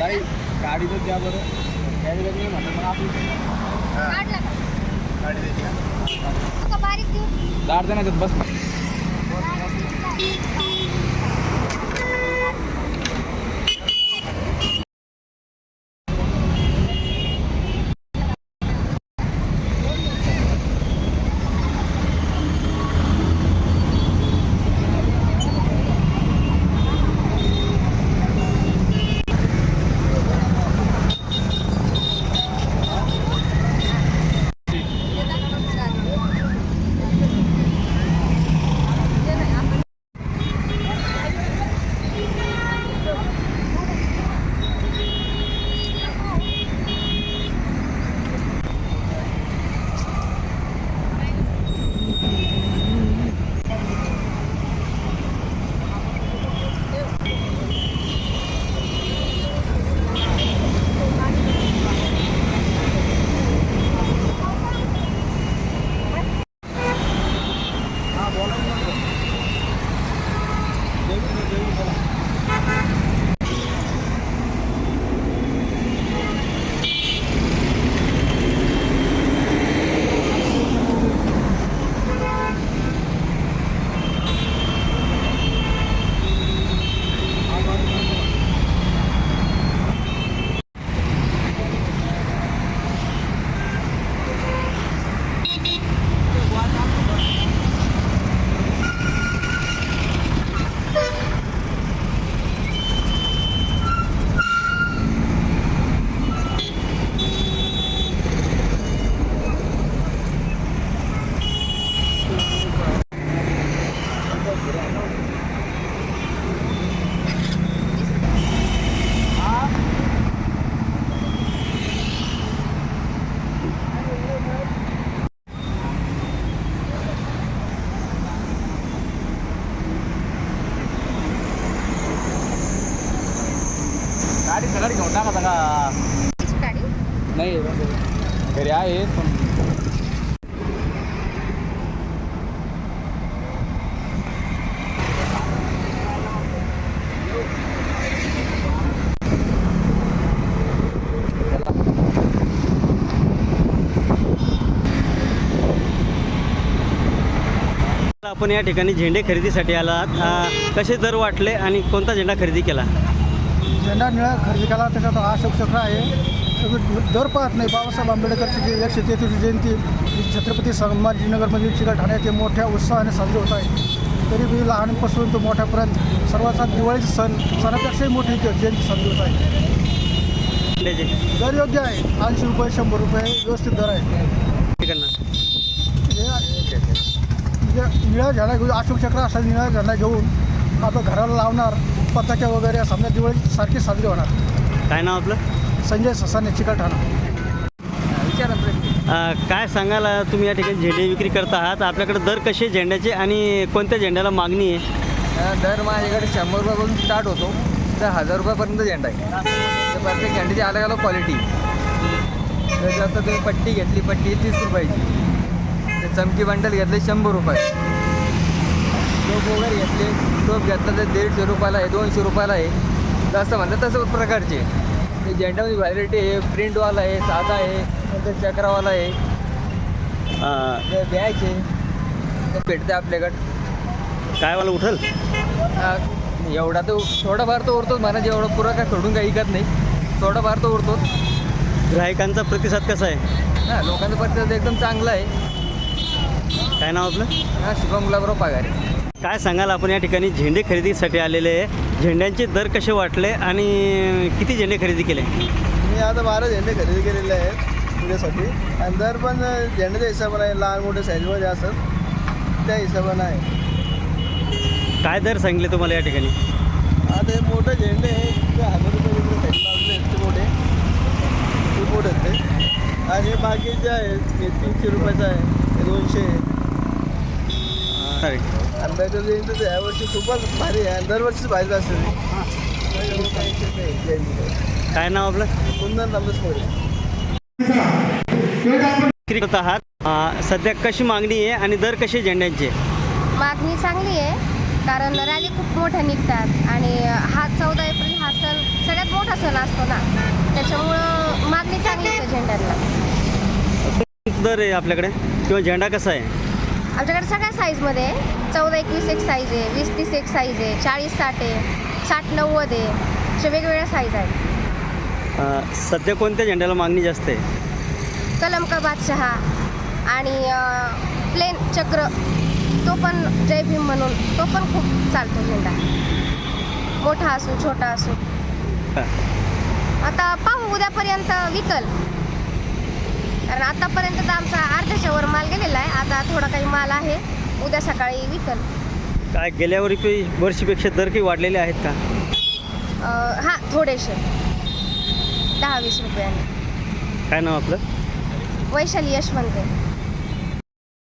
ताई गाडी तर द्या बरं. गाडी द्या म्हणलं मग आपली काढला का? गाडी बारीक देऊ? दार देण्याच्यात बस. गाडी घेऊन टाका गाडी? नाही घरी आहे पण आपण या ठिकाणी झेंडे खरेदीसाठी आलात. कसे दर वाटले आणि कोणता झेंडा खरेदी केला? झेंडा निळा खरेदी केला त्याच्यात अशोक चक्र आहे. दर पाहत नाही बाबासाहेब आंबेडकरची जी एकशे तेहतीस जयंती छत्रपती संभाजीनगरमधील चिकलठाणे ते मोठ्या उत्साहाने साजरी होत आहे. तरी लहानपासून तो मोठ्यापर्यंत सर्वांचा दिवाळीचे सण सणापेक्षाही मोठी जयंती साजरी होत आहे. दर योग्य आहे. ऐंशी रुपये शंभर रुपये व्यवस्थित दर आहे. ठिकाणं. म्हणजे निळा झेंडा घेऊन अशोक चक्र असा निळा झेंडा घेऊन आपल्या घराला लावणार पताक्या वगैरे समजा दिवाळी सारखी साजरी होणार. काय नाव आपलं? संजय ससाने चिकलठाणा अ, काय सांगाल अ, तुम्ही या ठिकाणी झेंडे विक्री करत आहात. आपल्याकडे दर कसे झेंड्याचे आणि कोणत्या झेंड्याला मागणी आहे? दर माझ्याकडे शंभर रुपयापासून स्टार्ट होतो. तर हजार रुपयापर्यंत झेंडा आहे. तर प्रत्येक झेंड्याची अलग अलग क्वालिटी. जर जास्त तुम्ही पट्टी घेतली पट्टी तीस रुपयाची. तर चमकी बंडल घेतले शंभर रुपये टोप वगैरे घेतले. टोप घेतला तर दीडशे रुपयाला आहे दोनशे रुपयाला आहे. जसं म्हणतात तसं प्रकारचे. ते झेंड्यामध्ये व्हॅरायटी आहे प्रिंटवाला आहे साधा आहे नंतर चक्रावाला आहे. बॅच आहे ते भेटते आपल्याकडं. काय मला उठल? हा, एवढा तर थोडाफार तर उरतोच म्हणा जेवढा पुरा काय सोडून काही विकत नाही. थोडाफार तर उरतोच. ग्राहकांचा प्रतिसाद कसा आहे? हां लोकांचं प्रतिसाद एकदम चांगला आहे. काय नाव आपलं? हा शुभम गुलाबराव पगारे. काय सांगाल आपण या ठिकाणी झेंडे खरेदीसाठी आलेले आहे. झेंड्यांचे दर कसे वाटले आणि किती झेंडे खरेदी केले? मी आता बारा झेंडे खरेदी केलेले आहेत पुण्यासाठी आणि दर पण झेंड्याच्या हिशोबाने आहे लहान मोठे साईजमध्ये असत त्या हिशोबाने आहे. काय दर सांगले तुम्हाला या ठिकाणी? आता हे मोठे झेंडे ते हजार रुपये साईज मोठे. ते मोठे आहेत आणि बाकी जे आहेत हे तीनशे रुपयाचं आहे हे दोनशे आंब्याचं जयंती यावर्षी खूपच भारी आहे दरवर्षीच भारी असते काय नाव आपलं? कुंदन रमेश मोरे आहात. सध्या कशी मागणी आहे आणि दर कसे झेंड्यांचे? मागणी चांगली आहे कारण रॅली खूप मोठ्या निघतात आणि हा चौदा एप्रिल हा सण सगळ्यात मोठा सण असतो ना त्याच्यामुळं मागणी चांगलीच आहे झेंड्यांना. दर आहे आपल्याकडे किंवा झेंडा कसा आहे? आमच्याकडे सगळ्या साईजमध्ये आहे. चौदा एकवीस एक साईज आहे वीस तीस एक साईज आहे चाळीस साठ आहे साठ नव्वद आहे. अशा वेगवेगळ्या साईज आहेत. अ, सध्या कोणत्या झेंड्याला मागणी जास्त आहे? कलम का बादशहा आणि प्लेन चक्र. तो पण जय भीम म्हणून तो पण खूप चालतो झेंडा. मोठा असू छोटा असू. आता पाहू उद्यापर्यंत विकल. कारण आतापर्यंत तर आमचा अर्ध्याच्या वर माल गेलेला आहे. आता थोडा काही माल आहे. उद्या सकाळी विकल. काय गेल्या वर्षी वर्षीपेक्षा दर काही वाढलेले आहेत का? अं, हां थोडेसे. दहा वीस रुपयाने. काय नाव आपलं? वैशाली यशवंत. आहे